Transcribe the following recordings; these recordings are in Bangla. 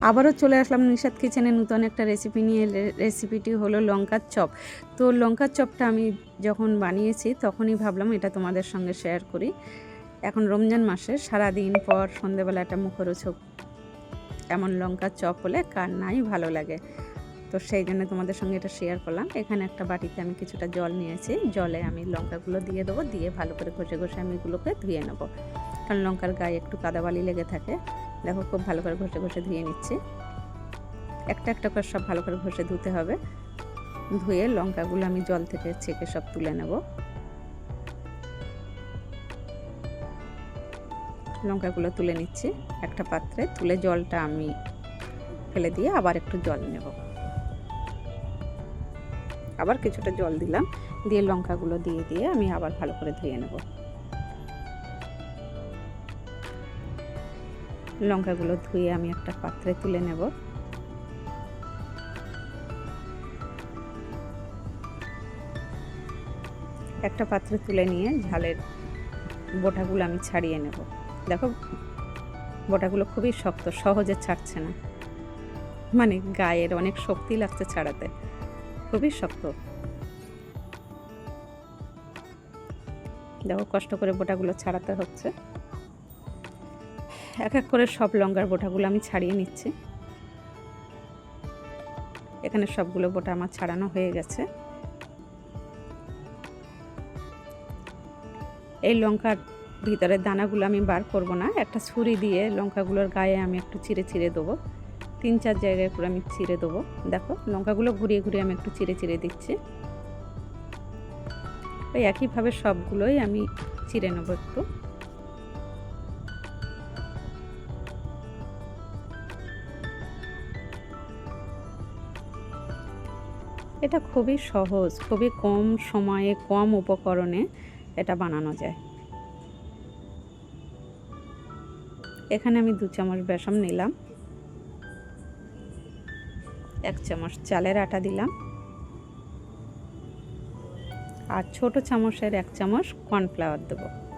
আবারও চলে আসলাম নিষাদ কিচেনে নতুন একটা রেসিপি নিয়ে। রেসিপিটি হলো লঙ্কার চপ। তো লঙ্কার চপটা আমি যখন বানিয়েছি তখনই ভাবলাম এটা তোমাদের সঙ্গে শেয়ার করি। এখন রমজান মাসে সারা দিন পর সন্ধেবেলা একটা মুখরোচক এমন লঙ্কার চপ হলে কার নাই ভালো লাগে। তো সেই জন্য তোমাদের সঙ্গে এটা শেয়ার করলাম। এখানে একটা বাটিতে আমি কিছুটা জল নিয়েছি। জলে আমি লঙ্কাগুলো দিয়ে দেবো। দিয়ে ভালো করে ঘষে ঘষে আমি এগুলোকে ধুয়ে নেব। কারণ লঙ্কার গায়ে একটু কাদাবালি লেগে থাকে। দেখো খুব ভালো করে ঘষে ঘষে ধুয়ে নিচ্ছি। একটা একটা করে সব ভালো করে ঘষে ধুতে হবে। ধুয়ে লঙ্কাগুলো আমি জল থেকে ছেঁকে সব তুলে নেব। লঙ্কাগুলো তুলে নিচ্ছি একটা পাত্রে। তুলে জলটা আমি ফেলে দিয়ে আবার একটু জল নেব। আবার কিছুটা জল দিলাম। দিয়ে লঙ্কাগুলো দিয়ে দিয়ে আমি আবার ভালো করে ধুয়ে নেব। লঙ্কাগুলো ধুয়ে আমি একটা পাত্রে তুলে নেব। একটা পাত্রে তুলে নিয়ে ঝালের বোটাগুলো আমি ছাড়িয়ে নেব। দেখো, বোটাগুলো খুবই শক্ত, সহজে ছাড়ছে না। মানে গায়ের অনেক শক্তি লাগছে ছাড়াতে। খুবই শক্ত। দেখো, কষ্ট করে বোটাগুলো ছাড়াতে হচ্ছে। এক এক করে সব লঙ্কার বোটাগুলো আমি ছাড়িয়ে নিচ্ছি। এখানে সবগুলো বোটা আমার ছাড়ানো হয়ে গেছে। এই লঙ্কার ভিতরের দানাগুলো আমি বার করব না, একটা ছুরি দিয়ে লঙ্কাগুলোর গায়ে আমি একটু চিড়ে চিড়ে দেবো। তিন চার জায়গায় করে আমি চিড়ে দেবো। দেখো, লঙ্কাগুলো ঘুরিয়ে ঘুরিয়ে আমি একটু চিড়ে চিড়ে দিচ্ছি। ওই একইভাবে সবগুলোই আমি চিড়ে নেব একটু। এটা খুবই সহজ, খুবই কম সময়ে, কম উপকরণে এটা বানানো যায়। এখানে আমি দু চামচ বেসন নিলাম। এক চামচ চালের আটা দিলাম। আর ছোট চামচের এক চামচ কর্নফ্লাওয়ার দেবো।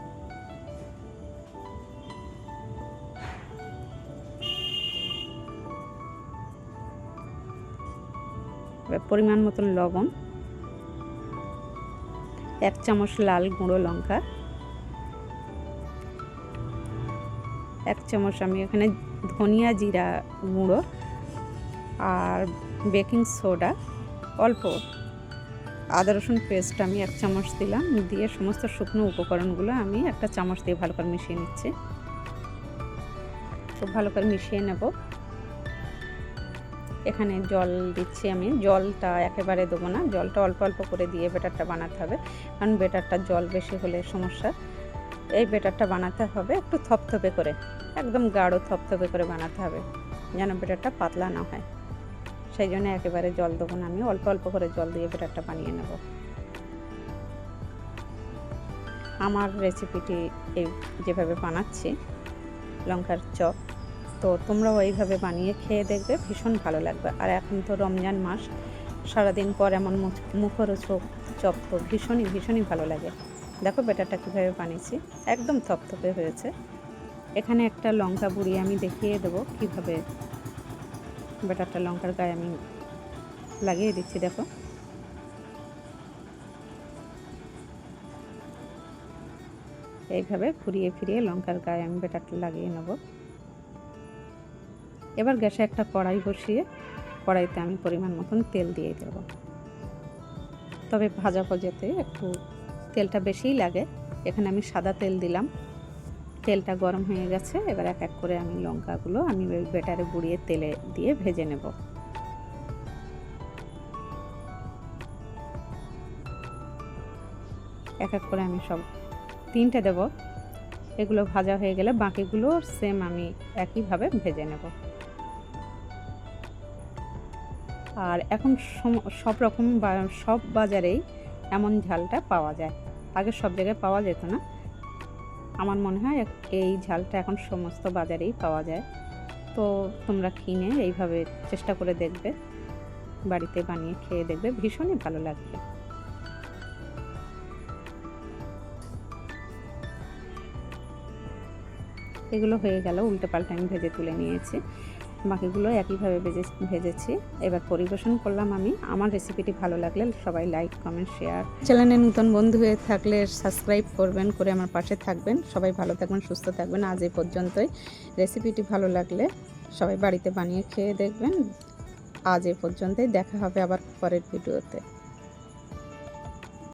পরিমাণ মতন লবণ, এক চামচ লাল গুঁড়ো লঙ্কা, এক চামচ আমি এখানে ধনিয়া জিরা গুঁড়ো আর বেকিং সোডা, অল্প আদা রসুন পেস্ট আমি এক চামচ দিলাম। দিয়ে সমস্ত শুকনো উপকরণগুলো আমি একটা চামচ দিয়ে ভালো করে মিশিয়ে নিচ্ছি। খুব ভালো করে মিশিয়ে নেব। এখানে জল দিচ্ছি আমি। জলটা একেবারে দেবো না। জলটা অল্প অল্প করে দিয়ে বেটারটা বানাতে হবে। কারণ বেটারটা জল বেশি হলে সমস্যা। এই বেটারটা বানাতে হবে একটু থপথপে করে। একদম গাঢ় থপথপে করে বানাতে হবে। যেন বেটারটা পাতলা না হয়। সেই জন্য একেবারে জল দেবো না আমি। অল্প অল্প করে জল দিয়ে বেটারটা বানিয়ে নেব। আমার রেসিপিটি এই যেভাবে বানাচ্ছি, লঙ্কার চপ। তো তোমরাও এইভাবে বানিয়ে খেয়ে দেখবে, ভীষণ ভালো লাগবে। আর এখন তো রমজান মাস, সারাদিন পর এমন মুখ- মুখরোচক চপ তো ভীষণই ভীষণই ভালো লাগে। দেখো ব্যাটারটা কীভাবে বানিয়েছি, একদম থপথপে হয়েছে। এখানে একটা লঙ্কা বুড়ি আমি দেখিয়ে দেবো কীভাবে ব্যাটারটা লঙ্কার গায়ে আমি লাগিয়ে দিচ্ছি, দেখো। এইভাবে ঘুরিয়ে ফিরিয়ে লঙ্কার গায়ে আমি বেটারটা লাগিয়ে নেব। এবার গ্যাসে একটা কড়াই বসিয়ে কড়াইতে আমি পরিমাণ মতন তেল দিয়ে দেব। তবে ভাজা ভাজাতে একটু তেলটা বেশিই লাগে। এখানে আমি সাদা তেল দিলাম। তেলটা গরম হয়ে গেছে, এবার এক এক করে আমি লঙ্কাগুলো আমি বেটারে বুড়িয়ে তেলে দিয়ে ভেজে নেব। এক এক করে আমি সব তিনটে দেব। এগুলো ভাজা হয়ে গেলে বাকিগুলো সেম আমি একইভাবে ভেজে নেব। আর এখন সব রকম সব বাজারেই এমন ঝালটা পাওয়া যায়। আগে সব জায়গায় পাওয়া যেত না। আমার মনে হয় এই ঝালটা এখন সমস্ত বাজারেই পাওয়া যায়। তো তোমরা কিনে এইভাবে চেষ্টা করে দেখবে, বাড়িতে বানিয়ে খেয়ে দেখবে, ভীষণই ভালো লাগবে। এগুলো হয়ে গেল, উল্টে পাল্টে আমি ভেজে তুলে নিয়েছি। বাকিগুলো একইভাবে ভেজে ভেজেছি। এবার পরিবেশন করলাম আমি। আমার রেসিপিটি ভালো লাগলে সবাই লাইক কমেন্ট শেয়ার চ্যানেলে নতুন বন্ধু হয়ে থাকলে সাবস্ক্রাইব করবেন, করে আমার পাশে থাকবেন। সবাই ভালো থাকবেন, সুস্থ থাকবেন। আজ এই পর্যন্তই। রেসিপিটি ভালো লাগলে সবাই বাড়িতে বানিয়ে খেয়ে দেখবেন। আজ এ পর্যন্তই। দেখা হবে আবার পরের ভিডিওতে